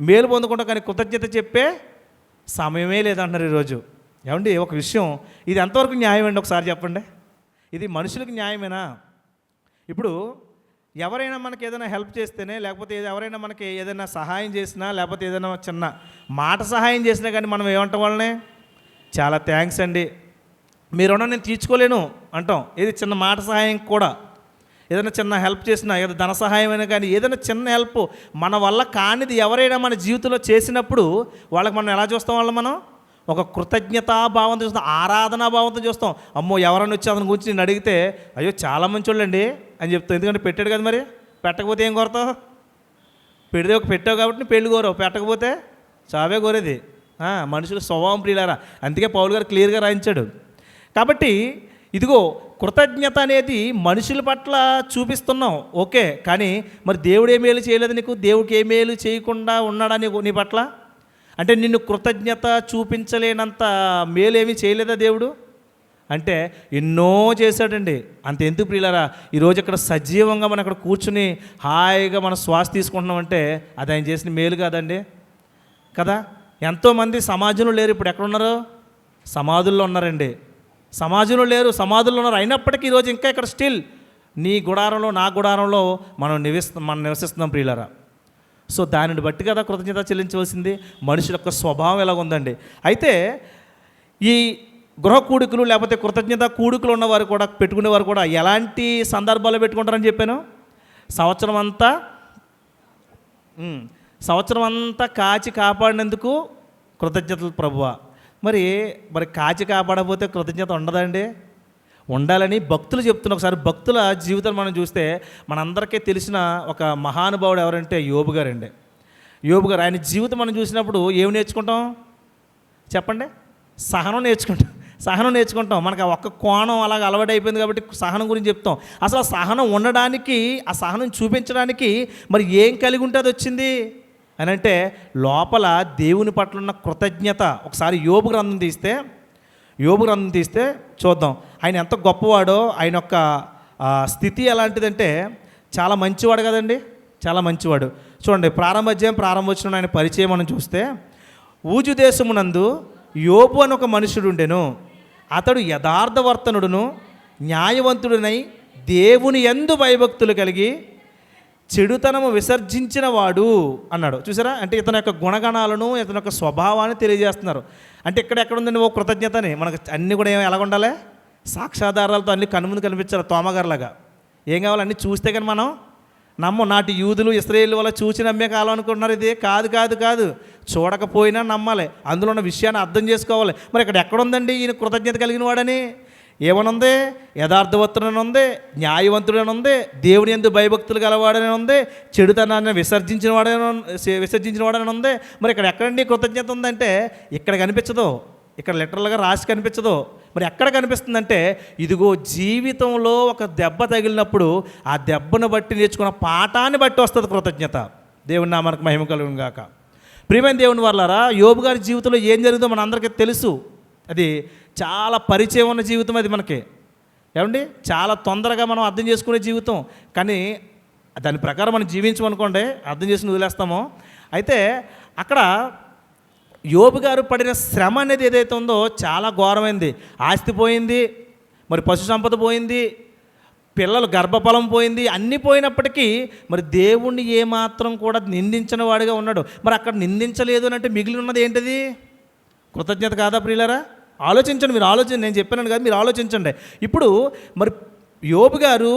మేలు పొందకుండా కానీ కృతజ్ఞత చెప్పే సమయమే లేదంటున్నారు ఈరోజు. ఏమండి ఒక విషయం. ఇది ఎంతవరకు న్యాయం అండి? ఒకసారి చెప్పండి. ఇది మనుషులకు న్యాయమేనా? ఇప్పుడు ఎవరైనా మనకి ఏదైనా హెల్ప్ చేస్తేనే లేకపోతే ఎవరైనా మనకి ఏదైనా సహాయం చేసినా లేకపోతే ఏదైనా చిన్న మాట సహాయం చేసినా కానీ మనం ఏమంటాం వాళ్ళనే? చాలా థ్యాంక్స్ అండి. మీరు రుణం నేను తీర్చుకోలేను అంటాం. ఇది చిన్న మాట సహాయం కూడా. ఏదైనా చిన్న హెల్ప్ చేసినా ఏదో ధన సహాయమైనా అయినా కానీ ఏదైనా చిన్న హెల్ప్ మన వల్ల కానిది ఎవరైనా మన జీవితంలో చేసినప్పుడు వాళ్ళకి మనం ఎలా చూస్తాం వాళ్ళు మనం? ఒక కృతజ్ఞతా భావంతో చూస్తాం ఆరాధనా భావంతో చూస్తాం. అమ్మో ఎవరైనా వచ్చి అతని గురించి నేను అడిగితే అయ్యో చాలా మంచోళ్ళండి అని చెప్తాం. ఎందుకంటే పెట్టాడు కదా మరి? పెట్టకపోతే ఏం కోరతావు పెడితే ఒక పెట్టావు కాబట్టి పెళ్ళి పెళ్ళి పెట్టకపోతే చావే కోరేది మనుషులు మనుషుల స్వభావం ప్రియులారా. అందుకే పౌల్ గారు క్లియర్గా రాయించాడు. కాబట్టి ఇదిగో కృతజ్ఞత అనేది మనుషుల పట్ల చూపిస్తున్నావు. ఓకే కానీ మరి దేవుడు ఏ మేలు చేయలేదు నీకు? దేవుడికి ఏ మేలు చేయకుండా ఉన్నాడా నీకు నీ పట్ల? అంటే నిన్ను కృతజ్ఞత చూపించలేనంత మేలేమీ చేయలేదా దేవుడు? అంటే ఎన్నో చేశాడండి. అంత ఎందుకు ప్రియులరా? ఈరోజు ఇక్కడ సజీవంగా మనం అక్కడ కూర్చుని హాయిగా మనం శ్వాస తీసుకుంటున్నామంటే అది ఆయన చేసిన మేలు కాదండి. కదా? ఎంతోమంది సమాజంలో లేరు. ఇప్పుడు ఎక్కడ ఉన్నారు? సమాధుల్లో ఉన్నారండి. సమాజంలో లేరు సమాధుల్లో ఉన్నారు. అయినప్పటికీ ఈరోజు ఇంకా ఇక్కడ స్టిల్ నీ గుడారంలో నా గుడారంలో మనం నివసిస్తాం మనం నివసిస్తున్నాం ప్రియులరా. సో దానిని బట్టి కదా కృతజ్ఞత చెల్లించవలసింది. మనుషుల యొక్క స్వభావం ఎలా ఉందండి అయితే ఈ గృహ కూడుకులు లేకపోతే కృతజ్ఞత కూడుకులు ఉన్నవారు కూడా పెట్టుకునేవారు కూడా ఎలాంటి సందర్భాలు పెట్టుకుంటారని చెప్పాను? సంవత్సరం అంతా సంవత్సరం అంతా కాచి కాపాడినందుకు కృతజ్ఞతలు ప్రభువ. మరి మరి కాచి కాపాడకపోతే కృతజ్ఞత ఉండదండి. ఉండాలని భక్తులు చెప్తున్న ఒకసారి భక్తుల జీవితం మనం చూస్తే మనందరికీ తెలిసిన ఒక మహానుభావుడు ఎవరంటే యోబు గారండి. యోబు గారు ఆయన జీవితం మనం చూసినప్పుడు ఏమి నేర్చుకుంటాం? చెప్పండి. సహనం నేర్చుకుంటాం. సహనం నేర్చుకుంటాం. మనకు ఆ ఒక్క కోణం అలాగ అలవాటు అయిపోయింది కాబట్టి సహనం గురించి చెప్తాం. అసలు ఆ సహనం ఉండడానికి ఆ సహనం చూపించడానికి మరి ఏం కలిగి ఉంటే అది వచ్చింది? అని అంటే లోపల దేవుని పట్ల ఉన్న కృతజ్ఞత. ఒకసారి యోబు గ్రంథం తీస్తే యోబు గ్రంథం తీస్తే చూద్దాం. ఆయన ఎంత గొప్పవాడో ఆయన యొక్క స్థితి ఎలాంటిదంటే చాలా మంచివాడు కదండి. చాలా మంచివాడు. చూడండి ప్రారంభ అధ్యాయం ఆయన పరిచయం మనం చూస్తే ఊజు దేశమునందు యోబు అని ఒక మనుషుడు ఉండెను అతడు యథార్థవర్తనుడును న్యాయవంతుడునై దేవుని ఎందు భయభక్తులు కలిగి చెడుతనము విసర్జించిన వాడు అన్నాడు. చూసారా? అంటే ఇతని యొక్క గుణగణాలను ఇతని యొక్క స్వభావాన్ని తెలియజేస్తున్నారు. అంటే ఇక్కడ ఎక్కడ ఉందండి ఓ కృతజ్ఞతని? మనకు అన్నీ కూడా ఏమి ఎలాగ ఉండాలి సాక్షాధారాలతో అన్ని కనుముందు కనిపించాలి తోమగారులాగా. ఏం కావాలి? అన్నీ చూస్తే కానీ మనం నమ్ము. నాటి యూదులు ఇస్రాయేల్ వల్ల చూసి నమ్మే కాలం అనుకుంటున్నారు ఇది. కాదు కాదు కాదు. చూడకపోయినా నమ్మాలి. అందులో ఉన్న విషయాన్ని అర్థం చేసుకోవాలి. మరి ఇక్కడ ఎక్కడుందండి ఈయన కృతజ్ఞత కలిగిన వాడని? ఏమనుంది? యథార్థవంతుడని ఉంది న్యాయవంతుడని ఉంది దేవుని ఎందు భయభక్తులు గలవాడని ఉంది చెడుతనాన్ని విసర్జించిన వాడని విసర్జించిన వాడని ఉంది మరి ఇక్కడ ఎక్కడండి కృతజ్ఞత ఉందంటే ఇక్కడ కనిపించదు. ఇక్కడ లిటరల్గా రాసి కనిపించదు. మరి ఎక్కడ కనిపిస్తుందంటే ఇదిగో జీవితంలో ఒక దెబ్బ తగిలినప్పుడు ఆ దెబ్బను బట్టి నేర్చుకున్న పాఠాన్ని బట్టి వస్తుంది కృతజ్ఞత. దేవుని నామానికి మహిమ కలుగుగాక ప్రియమైన దేవుని వాళ్ళారా యోబు గారి జీవితంలో ఏం జరిగిందో మనందరికీ తెలుసు. అది చాలా పరిచయం ఉన్న జీవితం అది మనకి. ఏమండి? చాలా తొందరగా మనం అర్థం చేసుకునే జీవితం. కానీ దాని ప్రకారం మనం జీవించమనుకోండి అర్థం చేసి వదిలేస్తామో. అయితే అక్కడ యోబు గారు పడిన శ్రమ అనేది ఏదైతే ఉందో చాలా ఘోరమైంది. ఆస్తి పోయింది మరి పశు సంపద పోయింది పిల్లలు గర్భఫలం పోయింది అన్నీ పోయినప్పటికీ మరి దేవుణ్ణి ఏమాత్రం కూడా నిందించిన వాడిగా ఉన్నాడు. మరి అక్కడ నిందించలేదు అని అంటే మిగిలి ఉన్నది ఏంటిది? కృతజ్ఞత కాదా ప్రియులరా? ఆలోచించండి మీరు ఆలోచన నేను చెప్పాను కదా మీరు ఆలోచించండి. ఇప్పుడు మరి యోబు గారు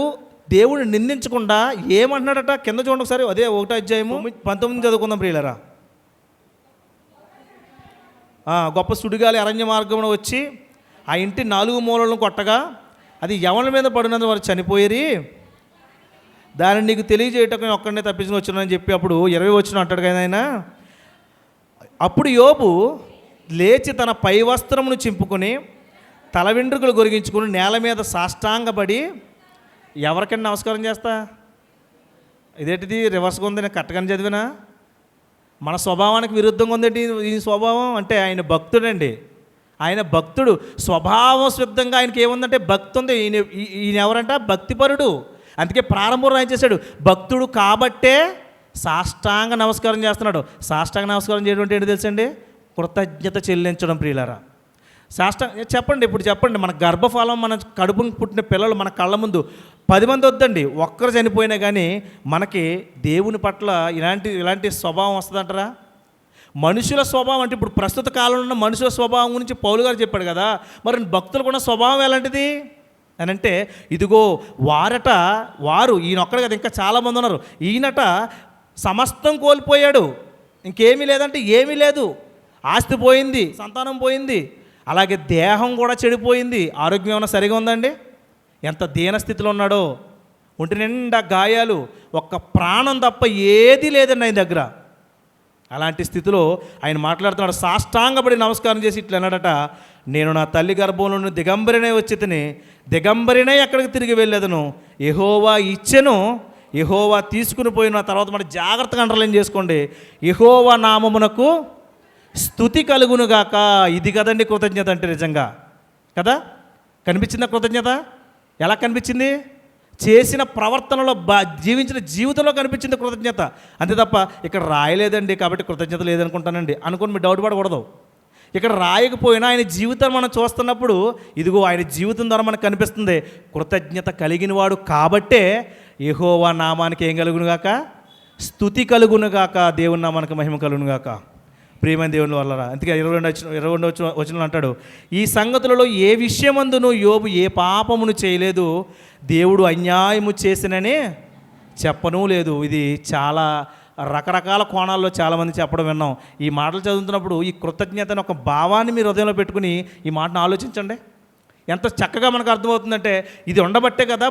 దేవుడిని నిందించకుండా ఏమంటున్నాడట? కింద చూడండి ఒకసారి అదే ఒకటో అధ్యాయము పంతొమ్మిది చదువుకుందాం ప్రియులరా. గొప్ప సుడిగాలి అరణ్య మార్గంలో వచ్చి ఆ ఇంటి నాలుగు మూలలను కొట్టగా అది ఎవరి మీద పడినందు వారు చనిపోయి దానిని నీకు తెలియజేయటం నేను ఒక్కడనే తప్పించుకుని వచ్చానని చెప్పి అప్పుడు ఇరవై వచ్చిన అంటాడు కదా ఆయన. అప్పుడు యోబు లేచి తన పై వస్త్రమును చింపుకొని తల వెంట్రుకలు గొరిగించుకుని నేల మీద సాష్టాంగపడి ఎవరికైనా నమస్కారం చేస్తా? ఇదేంటిది? రివర్స్గా ఉంది నేను కట్టగానే చదివినా? మన స్వభావానికి విరుద్ధంగా ఉందేంటి ఈ స్వభావం? అంటే ఆయన భక్తుడండి. ఆయన భక్తుడు. స్వభావం సిద్ధంగా ఆయనకి ఏముందంటే భక్తి ఉంది ఈయన ఈయన ఎవరంట? భక్తిపరుడు. అందుకే ప్రారంభంలో ఆయన చేశాడు. భక్తుడు కాబట్టే సాష్టాంగ నమస్కారం చేస్తున్నాడు. సాష్టాంగ నమస్కారం చేయడం అంటే ఏంటి తెలుసండి? కృతజ్ఞత చెల్లించడం ప్రియులరా. శాస్త్ర చెప్పండి ఇప్పుడు చెప్పండి మన గర్భఫలం మన కడుపు పుట్టిన పిల్లలు మన కళ్ళ ముందు పది మంది వద్దండి ఒక్కరు చనిపోయినా కానీ మనకి దేవుని పట్ల ఇలాంటి ఇలాంటి స్వభావం వస్తుందంటారా? మనుషుల స్వభావం అంటే ఇప్పుడు ప్రస్తుత కాలంలో ఉన్న మనుషుల స్వభావం గురించి పౌలు గారు చెప్పాడు కదా మరి భక్తులు కూడా స్వభావం ఎలాంటిది? అని అంటే ఇదిగో వారట వారు ఈయన ఒక్కడు కదా ఇంకా చాలామంది ఉన్నారు ఈయనట సమస్తం కోల్పోయాడు ఇంకేమీ లేదంటే ఏమీ లేదు. ఆస్తి పోయింది సంతానం పోయింది అలాగే దేహం కూడా చెడిపోయింది ఆరోగ్యం ఏమైనా సరిగా ఉందండి? ఎంత దీనస్థితిలో ఉన్నాడో ఒంటి నిండా గాయాలు ఒక్క ప్రాణం తప్ప ఏది లేదండి ఆయన దగ్గర. అలాంటి స్థితిలో ఆయన మాట్లాడుతున్నాడు సాష్టాంగపడి నమస్కారం చేసి ఇట్లా అన్నాడట నేను నా తల్లి గర్భంలో దిగంబరినే వచ్చి తిని దిగంబరినే ఎక్కడికి తిరిగి వెళ్ళేదను. ఎహోవా ఇచ్చెను ఎహోవా తీసుకుని పోయిన తర్వాత మన జాగ్రత్తగా అండర్లైన్ చేసుకోండి. ఎహోవా నామమునకు స్థుతి కలుగునుగాక. ఇది కదండి కృతజ్ఞత అంటే నిజంగా. కదా? కనిపించిందా కృతజ్ఞత? ఎలా కనిపించింది? చేసిన ప్రవర్తనలో బా జీవించిన జీవితంలో కనిపించింది కృతజ్ఞత. అంతే తప్ప ఇక్కడ రాయలేదండి కాబట్టి కృతజ్ఞత లేదనుకుంటానండి. అనుకుని మీరు డౌట్ పడకూడదు. ఇక్కడ రాయకపోయినా ఆయన జీవితం మనం చూస్తున్నప్పుడు ఇదిగో ఆయన జీవితం ద్వారా మనకు కనిపిస్తుంది. కృతజ్ఞత కలిగిన వాడు కాబట్టే యహోవా నామానికి ఏం కలుగునుగాక? స్థుతి కలుగునుగాక. దేవుని నామానికి మహిమ కలుగునుగాక. ప్రియమైన దేవుని వల్ల అందుకే ఇరవై రెండు వచ్చిన ఇరవై రెండు వచ్చిన అంటాడు ఈ సంగతులలో ఏ విషయమందును యోబు ఏ పాపమును చేయలేదు. దేవుడు అన్యాయము చేసిననే చెప్పను లేదు. ఇది చాలా రకరకాల కోణాల్లో చాలామంది చెప్పడం విన్నాం. ఈ మాటలు చదువుతున్నప్పుడు ఈ కృతజ్ఞతను ఒక భావాన్ని మీరు హృదయంలో పెట్టుకుని ఈ మాటను ఆలోచించండి. ఎంత చక్కగా మనకు అర్థమవుతుందంటే ఇది ఉండబట్టే కదా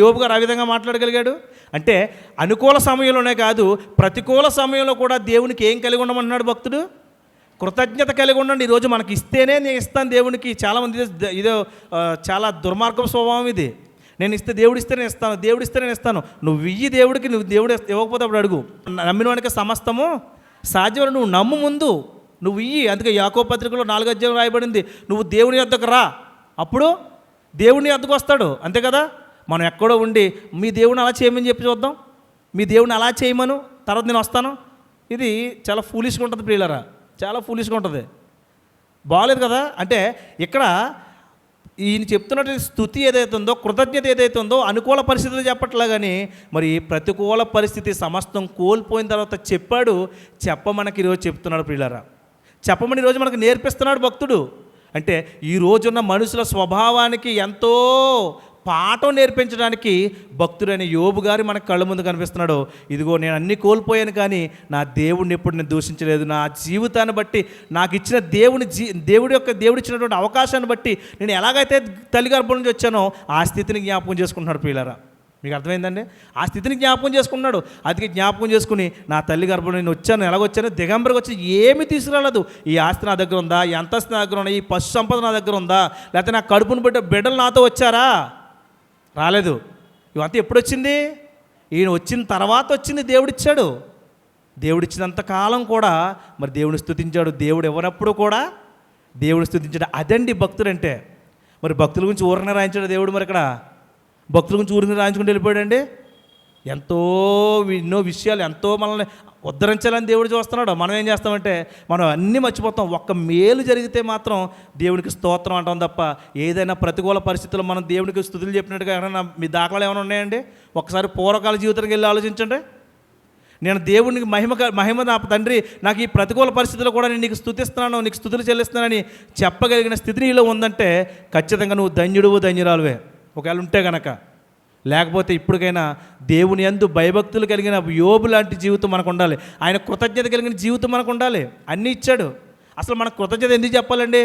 యోబు గారు ఆ విధంగా మాట్లాడగలిగాడు? అంటే అనుకూల సమయంలోనే కాదు ప్రతికూల సమయంలో కూడా దేవునికి ఏం కలిగి ఉండమన్నాడు భక్తుడు? కృతజ్ఞత కలిగి ఉండండి. ఈరోజు మనకి ఇస్తేనే నేను ఇస్తాను దేవునికి. చాలామంది ఇదో చాలా దుర్మార్గం స్వభావం ఇది. నేను ఇస్తే దేవుడు ఇస్తే నేను ఇస్తాను దేవుడు ఇస్తే నేను ఇస్తాను. నువ్వు ఇయ్యి దేవుడికి నువ్వు దేవుడు ఇవ్వకపోతే అప్పుడు అడుగు. నమ్మిన వానికి సమస్తము సాధ్యం నువ్వు నమ్ము ముందు నువ్వు ఇయ్యి అందుకే యాకో పత్రికలో నాలుగు అధ్యాయం రాయబడింది నువ్వు దేవుని యొద్దకు రా. అప్పుడు దేవుని అద్దకు వస్తాడు. అంతే కదా? మనం ఎక్కడో ఉండి మీ దేవుని అలా చేయమని చెప్పి చూద్దాం. మీ దేవుని అలా చేయమను తర్వాత నేను వస్తాను. ఇది చాలా ఫూలిష్గా ఉంటుంది ప్రియులరా. చాలా ఫూలిష్గా ఉంటుంది. బాగాలేదు కదా? అంటే ఇక్కడ ఈయన చెప్తున్నటువంటి స్థుతి ఏదైతే ఉందో కృతజ్ఞత ఏదైతే ఉందో అనుకూల పరిస్థితులు చెప్పట్లే కానీ మరి ప్రతికూల పరిస్థితి సమస్తం కోల్పోయిన తర్వాత చెప్పాడు చెప్పమనకి ఈరోజు చెప్తున్నాడు ప్రియులరా. చెప్పమని ఈరోజు మనకు నేర్పిస్తున్నాడు భక్తుడు. అంటే ఈ రోజున్న మనుషుల స్వభావానికి ఎంతో పాఠం నేర్పించడానికి భక్తుడైన యోబు గారు మనకు కళ్ళ ముందు కనిపిస్తున్నాడు. ఇదిగో నేను అన్ని కోల్పోయాను కానీ నా దేవుడిని ఎప్పుడు నేను దూషించలేదు. నా జీవితాన్ని బట్టి నాకు ఇచ్చిన దేవుని జీ దేవుడి యొక్క దేవుడు ఇచ్చినటువంటి అవకాశాన్ని బట్టి నేను ఎలాగైతే తల్లి గర్భం నుంచి వచ్చానో ఆ స్థితిని జ్ఞాపకం చేసుకుంటున్నాడు పిల్లరా మీకు అర్థమైందండి? ఆ స్థితిని జ్ఞాపకం చేసుకున్నాడు అది జ్ఞాపకం చేసుకుని నా తల్లి గర్భం నేను వచ్చాను ఎలాగొచ్చాను? దిగంబరికి వచ్చి ఏమి తీసుకురాలేదు. ఈ ఆస్తి నా దగ్గర ఉందా? ఈ అంతస్తు నా దగ్గర ఉందా? ఈ పశు సంపద నా దగ్గర ఉందా? లేకపోతే నా కడుపును బిడ్డ బిడ్డలు నాతో వచ్చారా? రాలేదు. ఇవంతా ఎప్పుడు వచ్చింది ఈయన వచ్చిన తర్వాత వచ్చింది దేవుడిచ్చాడు. దేవుడిచ్చినంత కాలం కూడా మరి దేవుని స్థుతించాడు. దేవుడు ఎవరప్పుడు కూడా దేవుడు స్థుతించాడు. అదండి భక్తుడంటే మరి భక్తుల గురించి ఊరనే రాయించాడు దేవుడు మరి ఇక్కడ భక్తుల గురించి ఊరిని రాయించుకుంటూ వెళ్ళిపోయాడండి. ఎంతో ఎన్నో విషయాలు ఎంతో మనల్ని ఉద్ధరించాలని దేవుడు చూస్తున్నాడు. మనం ఏం చేస్తామంటే మనం అన్నీ మర్చిపోతాం. ఒక్క మేలు జరిగితే మాత్రం దేవునికి స్తోత్రం అంటాం తప్ప ఏదైనా ప్రతికూల పరిస్థితుల్లో మనం దేవునికి స్థుతులు చెప్పినట్టుగా ఏమైనా మీ దాఖలాలు ఏమైనా ఉన్నాయండి? ఒకసారి పూర్వకాల జీవితానికి వెళ్ళి ఆలోచించండి. నేను దేవునికి మహిమ మహిమ నా తండ్రి నాకు ఈ ప్రతికూల పరిస్థితుల్లో కూడా నేను నీకు స్థుతిస్తున్నాను నీకు స్థుతులు చెల్లిస్తున్నానని చెప్పగలిగిన స్థితి నీలో ఉందంటే ఖచ్చితంగా నువ్వు ధన్యుడువు ధన్యురాలువే. ఒకవేళ ఉంటే గనక లేకపోతే ఇప్పటికైనా దేవుని యందు భయభక్తులు కలిగిన యోబు లాంటి జీవితం మనకు ఉండాలి ఆయన కృతజ్ఞత కలిగిన జీవితం మనకు ఉండాలి అన్నీ ఇచ్చాడు. అసలు మనకు కృతజ్ఞత ఎందుకు చెప్పాలండి?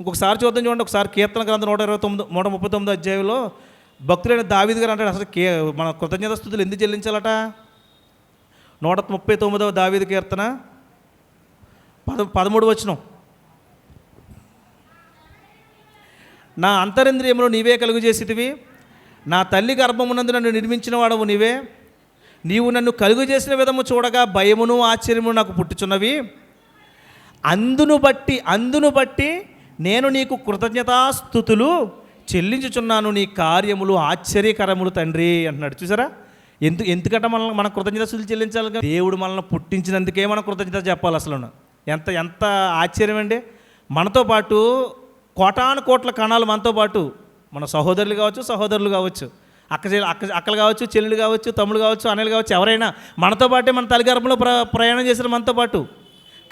ఇంకొకసారి చూద్దాం చూడండి. ఒకసారి కీర్తన గ్రంథం నూట ఇరవై తొమ్మిది నూట ముప్పై తొమ్మిది అధ్యాయంలో భక్తులైన దావీద్ గారు అంటాడు అసలు కే మన కృతజ్ఞత స్థుతులు ఎందుకు చెల్లించాలట? నూట ముప్పై తొమ్మిదవ దావిది కీర్తన పద పదమూడు వచ్చినాం నా అంతరింద్రియములు నీవే కలుగు చేసేటివి నా తల్లి గర్భమునందు నన్ను నిర్మించిన వాడవు నీవే. నీవు నన్ను కలుగు చేసిన విధము చూడగా భయమును ఆశ్చర్యము నాకు పుట్టుచున్నవి. అందును బట్టి అందును బట్టి నేను నీకు కృతజ్ఞతాస్థుతులు చెల్లించుచున్నాను. నీ కార్యములు ఆశ్చర్యకరములు తండ్రి అంటున్నాడు. చూసారా? ఎందుకు ఎందుకంటే మనల్ని మన కృతజ్ఞతలు చెల్లించాలి కదా? దేవుడు మనల్ని పుట్టించినందుకే మనం కృతజ్ఞత చెప్పాలి అసలు ఎంత ఎంత ఆశ్చర్యం అండి మనతో పాటు కోటాను కోట్ల కణాలు మనతో పాటు మన సహోదరులు కావచ్చు సహోదరులు కావచ్చు అక్క అక్క అక్కలు కావచ్చు చెల్లెలు కావచ్చు తమ్ముడు కావచ్చు అన్నలు కావచ్చు ఎవరైనా మనతో పాటే మన తల్లిగర్భంలో ప్ర ప్రయాణం చేసిన మనతో పాటు.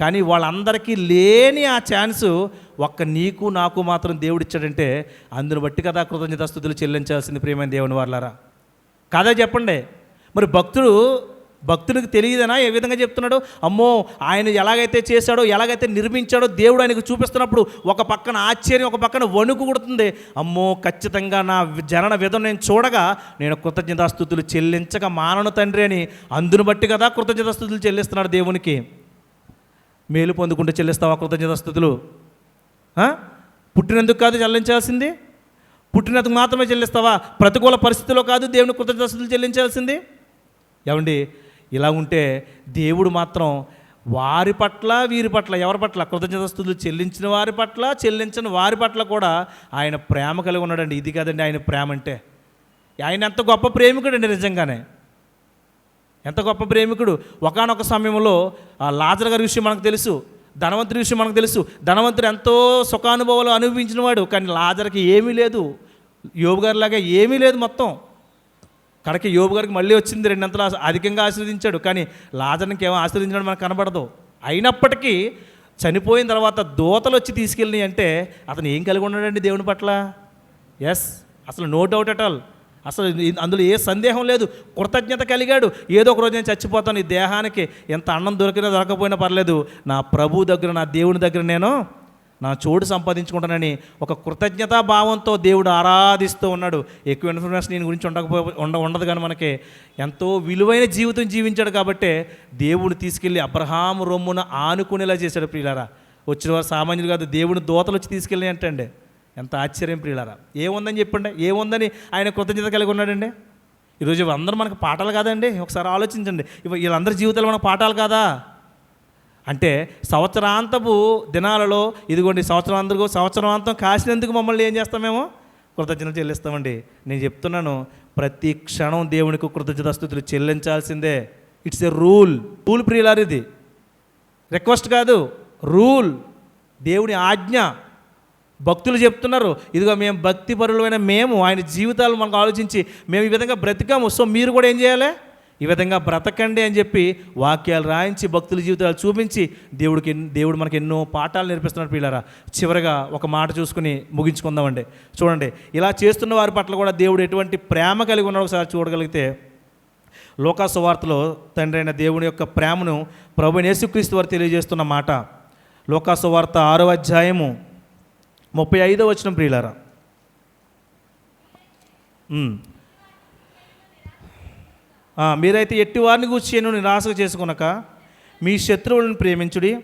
కానీ వాళ్ళందరికీ లేని ఆ ఛాన్స్ ఒక్క నీకు నాకు మాత్రం దేవుడిచ్చాడంటే అందును బట్టి కదా కృతజ్ఞతాస్థుతులు చెల్లించాల్సింది ప్రియమైన దేవుని వాళ్ళారా కథ చెప్పండి. మరి భక్తుడు భక్తునికి తెలియదనా? ఏ విధంగా చెప్తున్నాడు? అమ్మో ఆయన ఎలాగైతే చేశాడో ఎలాగైతే నిర్మించాడో దేవుడు ఆయనకు చూపిస్తున్నప్పుడు ఒక పక్కన ఆశ్చర్యం ఒక పక్కన వణుకు కొడుతుంది. అమ్మో ఖచ్చితంగా నా జనన విధం నేను చూడగా నేను కృతజ్ఞతాస్థుతులు చెల్లించక మానను తండ్రి అని. అందును బట్టి కదా కృతజ్ఞతాస్థుతులు చెల్లిస్తున్నాడు దేవునికి. మేలు పొందుకుంటూ చెల్లిస్తావా కృతజ్ఞతాస్థుతులు? పుట్టినందుకు కాదు చెల్లించాల్సింది? పుట్టినందుకు మాత్రమే చెల్లిస్తావా? ప్రతికూల పరిస్థితిలో కాదు దేవుని కృతజ్ఞతలు చెల్లించాల్సింది? ఏమండి? ఇలా ఉంటే దేవుడు మాత్రం వారి పట్ల వీరి పట్ల ఎవరి పట్ల? కృతజ్ఞతస్తులు చెల్లించిన వారి పట్ల చెల్లించిన వారి పట్ల కూడా ఆయన ప్రేమ కలిగి ఉన్నాడండి. ఇది కదండి ఆయన ప్రేమ అంటే. ఆయన ఎంత గొప్ప ప్రేమికుడు అండి నిజంగానే. ఎంత గొప్ప ప్రేమికుడు. ఒకానొక సమయంలో ఆ లాజర్ గారి విషయం మనకు తెలుసు ధనవంతుడి విషయం మనకు తెలుసు. ధనవంతుడు ఎంతో సుఖానుభవాలు అనుభవించినవాడు కానీ లాజర్కి ఏమీ లేదు. యోగు గారిలాగా ఏమీ లేదు మొత్తం. కడకి యోబు గారికి మళ్ళీ వచ్చింది రెండంతలు అధికంగా ఆశీర్వదించాడు. కానీ లాజర్నికి ఏమో ఆశీర్వదించడం మనకు కనబడదు. అయినప్పటికీ చనిపోయిన తర్వాత దోతలు వచ్చి తీసుకెళ్ళినాయి అంటే అతను ఏం కలిగి ఉన్నాడండి దేవుని పట్ల? ఎస్ అసలు నో డౌట్ అట్ ఆల్ అసలు అందులో ఏ సందేహం లేదు. కృతజ్ఞత కలిగాడు. ఏదో ఒక రోజు నేను చచ్చిపోతాను. ఈ దేహానికి ఎంత అన్నం దొరికినా దొరకపోయినా పర్లేదు. నా ప్రభు దగ్గర నా దేవుని దగ్గర నేను నా చోటు సంపాదించుకుంటానని ఒక కృతజ్ఞతా భావంతో దేవుడు ఆరాధిస్తూ ఉన్నాడు. ఎక్కువ ఇన్ఫర్మేషన్ దీని గురించి ఉండకపో ఉండ ఉండదు కానీ మనకి ఎంతో విలువైన జీవితం జీవించాడు కాబట్టి దేవుడు తీసుకెళ్ళి అబ్రహాం రొమ్మున ఆనుకునేలా చేశాడు ప్రియులారా. వచ్చిన వారు సామాన్యులు కాదు దేవుడు దోతలు వచ్చి తీసుకెళ్ళి అంటండి. ఎంత ఆశ్చర్యం ప్రియులారా. ఏముందని చెప్పండి? ఏముందని ఆయన కృతజ్ఞత కలిగి ఉన్నాడండి? ఈరోజు అందరూ మనకు పాఠాలు కాదండి? ఒకసారి ఆలోచించండి. వీళ్ళందరి జీవితాలు మనకు పాఠాలు కాదా? అంటే సంవత్సరాంతపు దినాలలో ఇదిగోండి సంవత్సరాంతకు సంవత్సరాంతం కాసినందుకు మమ్మల్ని ఏం చేస్తామేమో కృతజ్ఞత చెల్లిస్తామండి. నేను చెప్తున్నాను ప్రతి క్షణం దేవునికి కృతజ్ఞతాస్థుతులు చెల్లించాల్సిందే. ఇట్స్ ఎ రూల్ రూల్ ప్రియులారు ఇది. రిక్వెస్ట్ కాదు రూల్ దేవుని ఆజ్ఞ. భక్తులు చెప్తున్నారు ఇదిగో మేము భక్తి పరులమైన మేము ఆయన జీవితాలు మనకు ఆలోచించి మేము ఈ విధంగా బ్రతికాము. సో మీరు కూడా ఏం చేయాలి? ఈ విధంగా బ్రతకండి అని చెప్పి వాక్యాలు రాయించి భక్తుల జీవితాలు చూపించి దేవుడికి దేవుడు మనకి ఎన్నో పాఠాలు నేర్పిస్తున్నాడు పిల్లరా చివరగా ఒక మాట చూసుకుని ముగించుకుందామండి. చూడండి ఇలా చేస్తున్న వారి పట్ల కూడా దేవుడు ఎటువంటి ప్రేమ కలిగి ఉన్నాడు ఒకసారి చూడగలిగితే లోకాసువార్తలో తండ్రి అయిన దేవుని యొక్క ప్రేమను ప్రభు యేసుక్రీస్తు వారు తెలియజేస్తున్న మాట. లోకాసువార్త ఆరో అధ్యాయము ముప్పై ఐదో వచ్చిన ప్రియులారా. మీరైతే ఎట్టి వారిని కూర్చేను నిరాశ చేసుకునక మీ శత్రువులను ప్రేమించుడి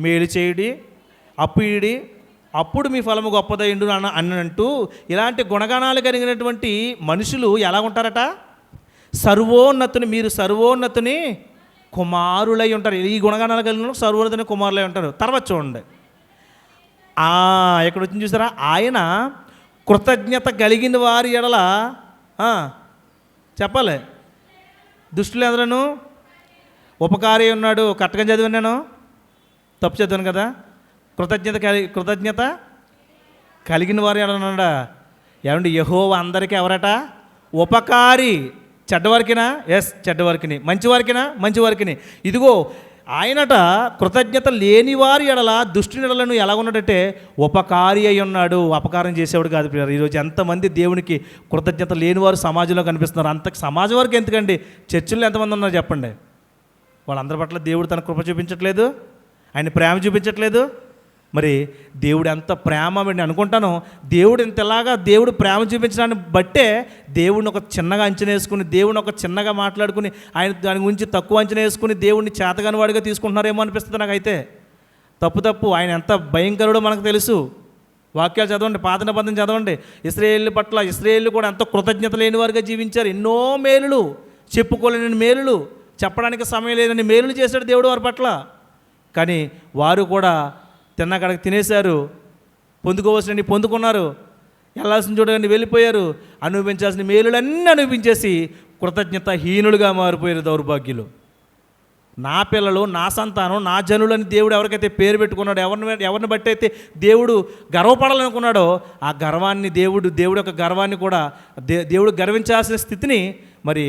మేలు చేయుడి అప్పుడి అప్పుడు మీ ఫలము గొప్పదైండు అన్న అన్నంటూ ఇలాంటి గుణగణాలు కలిగినటువంటి మనుషులు ఎలా ఉంటారట సర్వోన్నతుని మీరు సర్వోన్నతుని కుమారులై ఉంటారు. ఈ గుణగణాలు కలిగిన సర్వోన్నతుని కుమారులై ఉంటారు. తర్వాత చూడండి. ఆ, ఇక్కడ వచ్చింది చూసారా? ఆయన కృతజ్ఞత కలిగిన వారి ఎడల చెప్పాలి. దుష్టులు ఎదరను? ఉపకారి ఉన్నాడు కట్టగా చదివాను నేను. తప్పు చదివాను కదా. కృతజ్ఞత కలి కృతజ్ఞత కలిగిన వారు ఎవరన్నాడా ఏమండి యహో అందరికీ ఎవరట? ఉపకారి. చెడ్డవారికినా? ఎస్ చెడ్డవారికిని. మంచివారికినా? మంచివారికిని. ఇదిగో ఆయనట కృతజ్ఞత లేని వారి ఎడల దుష్టి ఎడలను ఎలా ఉన్నాడంటే ఉపకారి అయి ఉన్నాడు. అపకారం చేసేవాడు కాదు ప్రియారు ఈరోజు ఎంతమంది దేవునికి కృతజ్ఞత లేని వారు సమాజంలో కనిపిస్తున్నారు. అంత సమాజం వరకు ఎందుకండి? చర్చిల్లో ఎంతమంది ఉన్నారు చెప్పండి? వాళ్ళందరి పట్ల దేవుడు తన కృప చూపించట్లేదు? ఆయన ప్రేమ చూపించట్లేదు? మరి దేవుడు ఎంత ప్రేమ అని అనుకుంటాను. దేవుడు ఇంతలాగా దేవుడు ప్రేమ చూపించడాన్ని బట్టే దేవుడిని ఒక చిన్నగా అంచనా వేసుకుని దేవుడిని ఒక చిన్నగా మాట్లాడుకుని ఆయన దాని గురించి తక్కువ అంచనా వేసుకుని దేవుడిని చేతగాని వాడిగా తీసుకుంటున్నారేమో అనిపిస్తుంది నాకైతే. తప్పు తప్పు ఆయన ఎంత భయంకరుడో మనకు తెలుసు. వాక్యాలు చదవండి పాత నిబంధన చదవండి. ఇస్రాయేల్ పట్ల ఇస్రాయేల్ కూడా ఎంతో కృతజ్ఞత లేని వారుగా జీవించారు. ఎన్నో మేలులు చెప్పుకోలేని మేలులు చెప్పడానికి సమయం లేదని మేలులు చేశాడు దేవుడు వారి పట్ల. కానీ వారు కూడా తిన్నాక తినేశారు. పొందుకోవాల్సినవి పొందుకున్నారు. వెళ్ళాల్సిన చూడగానే వెళ్ళిపోయారు. అనుభవించాల్సిన మేలులన్నీ అనుభవించేసి కృతజ్ఞత హీనులుగా మారిపోయారు దౌర్భాగ్యులు. నా పిల్లలు నా సంతానం నా జనులని దేవుడు ఎవరికైతే పేరు పెట్టుకున్నాడో ఎవరిని ఎవరిని బట్టి అయితే దేవుడు గర్వపడాలనుకున్నాడో ఆ గర్వాన్ని దేవుడు దేవుడు యొక్క గర్వాన్ని కూడా దే దేవుడు గర్వించాల్సిన స్థితిని మరి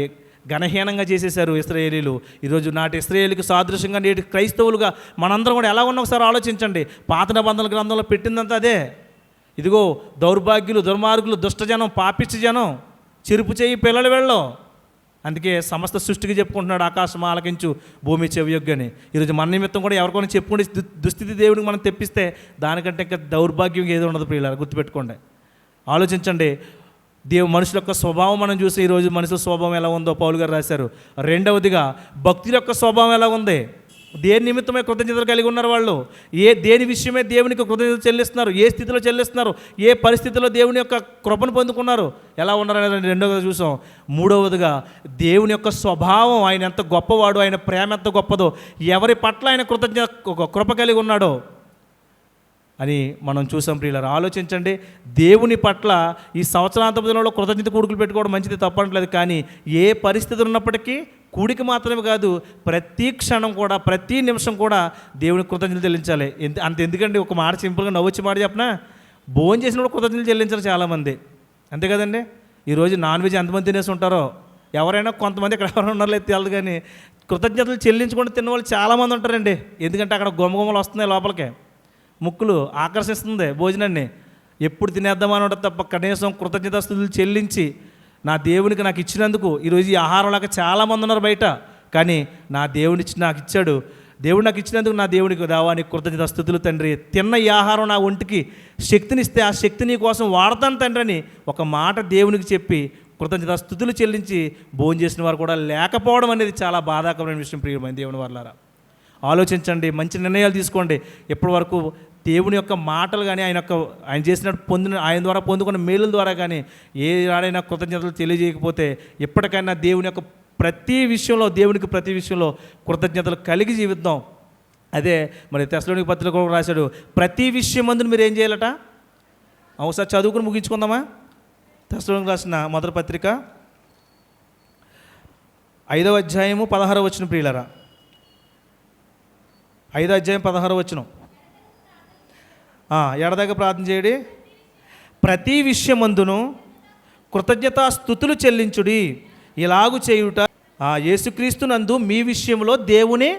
ఘనహీనంగా చేసేశారు ఇస్రాయేలీలు. ఈరోజు నాటి ఇస్రాయేలీకి సాదృశ్యంగా నేటి క్రైస్తవులుగా మనందరం కూడా ఎలా ఉన్నా ఒకసారి ఆలోచించండి. పాత నిబంధనల గ్రంథంలో పెట్టిందంతా అదే. ఇదిగో దౌర్భాగ్యులు దుర్మార్గులు దుష్టజనం పాపిష్టి జనం చెరుపు చేయి పిల్లలు వెళ్ళం. అందుకే సమస్త సృష్టికి చెప్పుకుంటున్నాడు ఆకాశం ఆలకించు భూమి చెవియొగ్గని ఈరోజు మన నిమిత్తం కూడా ఎవరికైనా చెప్పుకునే దుస్థితి దేవుడికి మనం తెప్పిస్తే దానికంటే ఇంకా దౌర్భాగ్యం ఏదో ఉండదు ప్రియులారా గుర్తుపెట్టుకోండి. ఆలోచించండి. దేవు మనుషుల యొక్క స్వభావం మనం చూసి ఈరోజు మనుషుల స్వభావం ఎలా ఉందో పౌలు గారు రాశారు. రెండవదిగా భక్తుల యొక్క స్వభావం ఎలా ఉంది? దేని నిమిత్తమే కృతజ్ఞతలు కలిగి ఉన్నారు వాళ్ళు? ఏ దేని విషయమే దేవునికి కృతజ్ఞతలు చెల్లిస్తున్నారు? ఏ స్థితిలో చెల్లిస్తున్నారు? ఏ పరిస్థితిలో దేవుని యొక్క కృపను పొందుకున్నారు? ఎలా ఉన్నారనేది రెండవది చూసాం. మూడవదిగా దేవుని యొక్క స్వభావం ఆయన ఎంత గొప్పవాడు ఆయన ప్రేమ ఎంత గొప్పదో ఎవరి పట్ల ఆయన కృతజ్ఞత కృప కలిగి ఉన్నాడో అని మనం చూసాం ప్రియులారు. ఆలోచించండి దేవుని పట్ల ఈ సంవత్సరాంత దినంలో కృతజ్ఞత కూడుకులు పెట్టుకోవడం మంచిది తప్పట్లేదు కానీ ఏ పరిస్థితులు ఉన్నప్పటికీ కూడికి మాత్రమే కాదు ప్రతి క్షణం కూడా ప్రతి నిమిషం కూడా దేవుని కృతజ్ఞతలు చెల్లించాలి. ఎంత అంత ఎందుకండి? ఒక మాట సింపుల్గా నవ్వొచ్చి మాట చెప్పనా? భోజనం చేసినప్పుడు కృతజ్ఞతలు చెల్లించారు చాలామంది. అంతే కదండి? ఈరోజు నాన్ వెజ్ ఎంతమంది తినేసి ఉంటారో? ఎవరైనా కొంతమంది ఇక్కడ ఎవరైనా ఉన్నారో లేదు తెలియదు కానీ కృతజ్ఞతలు చెల్లించుకుంటూ తిన్న వాళ్ళు చాలామంది ఉంటారండి. ఎందుకంటే అక్కడ గుమగుమలు వస్తున్నాయి లోపలికి. ముక్కులు ఆకర్షిస్తుంది భోజనాన్ని. ఎప్పుడు తినేద్దామని ఉంటుంది తప్ప కనీసం కృతజ్ఞతాస్తుతులు చెల్లించి నా దేవునికి నాకు ఇచ్చినందుకు ఈరోజు ఈ ఆహారం లాగా చాలామంది ఉన్నారు బయట. కానీ నా దేవునిచ్చి నాకు ఇచ్చాడు. దేవుడు నాకు ఇచ్చినందుకు నా దేవునికి దావానికి కృతజ్ఞత స్థుతులు తండ్రి. తిన్న ఈ ఆహారం నా ఒంటికి శక్తినిస్తే ఆ శక్తి నీ కోసం వాడతాను తండ్రి అని ఒక మాట దేవునికి చెప్పి కృతజ్ఞత స్థుతులు చెల్లించి భోజనం చేసిన వారు కూడా లేకపోవడం అనేది చాలా బాధాకరమైన విషయం ప్రియమైన దేవుని వాళ్ళారా ఆలోచించండి మంచి నిర్ణయాలు తీసుకోండి. ఎప్పటి వరకు దేవుని యొక్క మాటలు కానీ ఆయన యొక్క ఆయన చేసిన పొందిన ఆయన ద్వారా పొందుకున్న మేలుల ద్వారా కానీ ఏ రాడైనా కృతజ్ఞతలు తెలియజేయకపోతే ఎప్పటికైనా దేవుని యొక్క ప్రతి విషయంలో దేవునికి ప్రతి విషయంలో కృతజ్ఞతలు కలిగి జీవిద్దాం. అదే మరి తెసలోనికి పత్రిక కూడా రాశాడు ప్రతి విషయం మందును మీరు ఏం చేయాలట? ఒకసారి చదువుకుని ముగించుకుందామా? తెసలోనికి రాసిన మొదటి పత్రిక ఐదవ అధ్యాయము పదహారవ వచ్చిన ప్రియులరా. ఐదో అధ్యాయం పదహారవ వచ్చినాం ఎడదగ ప్రార్థన చేయడి. ప్రతి విషయమందును కృతజ్ఞతా స్థుతులు చెల్లించుడి. ఇలాగు చేయుట ఆ యేసుక్రీస్తు నందు మీ విషయంలో దేవుని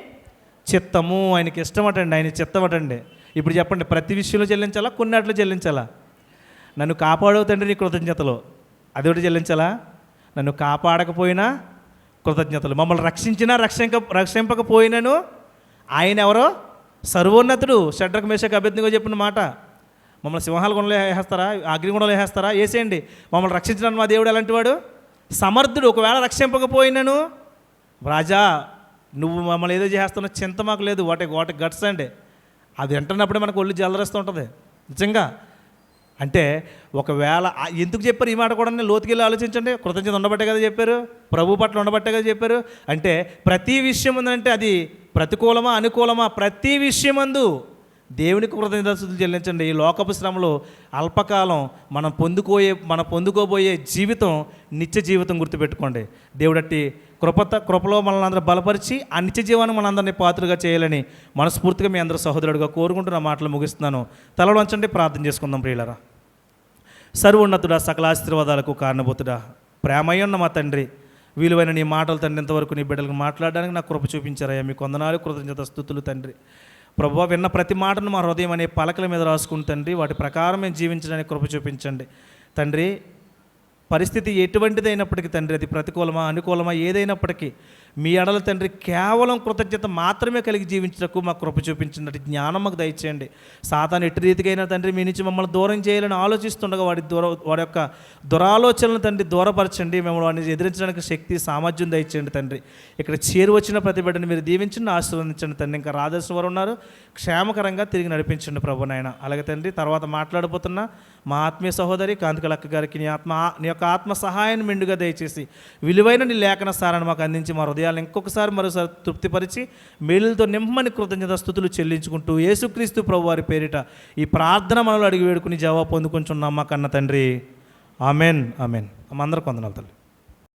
చిత్తము. ఆయనకి ఇష్టమటండి ఆయన చిత్తమటండి. ఇప్పుడు చెప్పండి ప్రతి విషయంలో చెల్లించాలా? కొన్నిట్లో చెల్లించాలా? నన్ను కాపాడవు తండ్రి నీ కృతజ్ఞతలు. అదొకటి చెల్లించాలా? నన్ను కాపాడకపోయినా కృతజ్ఞతలు. మమ్మల్ని రక్షించినా రక్షింక రక్షింపకపోయినాను ఆయన ఎవరో? సర్వోన్నతుడు షడ్రక మేషకు అభ్యర్థిగా చెప్పిన మాట. మమ్మల్ని సింహాల గుణంలో వేసేస్తారా? అగ్నిగుణంలో వేసేస్తారా? వేసేయండి మమ్మల్ని రక్షించడానికి మా దేవుడు ఎలాంటి వాడు? సమర్థుడు. ఒకవేళ రక్షింపకపోయినను రాజా నువ్వు మమ్మల్ని ఏదో చేస్తున్నావు చింత మాకు లేదు. వాటి వాటి గట్స్ అండి. అది వింటున్నప్పుడే మనకు ఒళ్ళు జలరేస్తూ ఉంటుంది. నిజంగా అంటే ఒకవేళ ఎందుకు చెప్పారు ఈ మాట కూడా లోతుకెళ్ళి ఆలోచించండి. కృతజ్ఞత ఉండబట్టే కదా చెప్పారు. ప్రభు పట్ల ఉండబట్టే కదా చెప్పారు. అంటే ప్రతి విషయం ఉందంటే అది ప్రతికూలమా అనుకూలమా? ప్రతి విషయమందు దేవునికి కృతజ్ఞతలు చెల్లించండి. ఈ లోకపు శ్రమలో అల్పకాలం మనం పొందుకోయే మనం పొందుకోబోయే జీవితం నిత్య జీవితం గుర్తుపెట్టుకోండి. దేవుడట్టి కృపత కృపలో మనల్ని అందరూ బలపరిచి ఆ నిత్య జీవాన్ని మనందరినీ పాత్రగా చేయాలని మనస్ఫూర్తిగా మీ అందరూ సహోదరుడుగా కోరుకుంటున్న మాటలు ముగిస్తున్నాను. తలలో వంచండి ప్రార్థన చేసుకుందాం ప్రియులరా. సర్వోన్నతుడా సకల ఆశీర్వాదాలకు కారణభూతుడా ప్రేమయ్యున్న మా తండ్రి విలువైన నీ మాటలు తండ్రి ఇంతవరకు నీ బిడ్డలకు మాట్లాడడానికి నా కృప చూపించారయ్యా. మీ కొందనాలు కృతజ్ఞత స్థుతులు తండ్రి. ప్రభు విన్న ప్రతి మాటను మా హృదయం అనే పలకల మీద రాసుకుని తండ్రి వాటి ప్రకారం మేము జీవించడానికి కృప చూపించండి. తండ్రి పరిస్థితి ఎటువంటిదైనప్పటికీ తండ్రి అది ప్రతికూలమా అనుకూలమా ఏదైనప్పటికీ మీ ఎడల తండ్రి కేవలం కృతజ్ఞత మాత్రమే కలిగి జీవించటకు మాకు కృప చూపించినట్టు జ్ఞానం మాకు దయచేయండి. సాతాను ఎట్టి రీతికైనా తండ్రి మీ నుంచి మమ్మల్ని దూరం చేయాలని ఆలోచిస్తుండగా వాడి దూర వాడి యొక్క దురాలోచనలను తండ్రి దూరపరచండి. మిమ్మల్ని వాడిని ఎదిరించడానికి శక్తి సామర్థ్యం దయచేయండి తండ్రి. ఇక్కడ చేరు వచ్చిన ప్రతి మీరు దీవించండి ఆశీర్వదించండి తండ్రి. ఇంకా రాదర్శం వారు ఉన్నారు. క్షేమకరంగా తిరిగి నడిపించండి ప్రభు నాయన. అలాగే తండ్రి తర్వాత మాట్లాడబోతున్నా మా ఆత్మీయ సహోదరి కాంతికల అక్క గారికి నీ ఆత్మ నీ యొక్క ఆత్మ సహాయాన్ని మెండుగా దయచేసి విలువైన నీ లేఖన సారాన్ని మాకు అందించి మా హృదయాలను ఇంకొకసారి మరోసారి తృప్తిపరిచి మేలులతో నిమ్మని కృతజ్ఞత స్థుతులు చెల్లించుకుంటూ యేసుక్రీస్తు ప్రభు వారి పేరిట ఈ ప్రార్థన మనలో అడిగి వేడుకుని జవాబు పొందుకుంటున్నాం మా కన్న తండ్రి. ఆమెన్. ఆమెన్. అందరూ కొందనాలు తల్లి.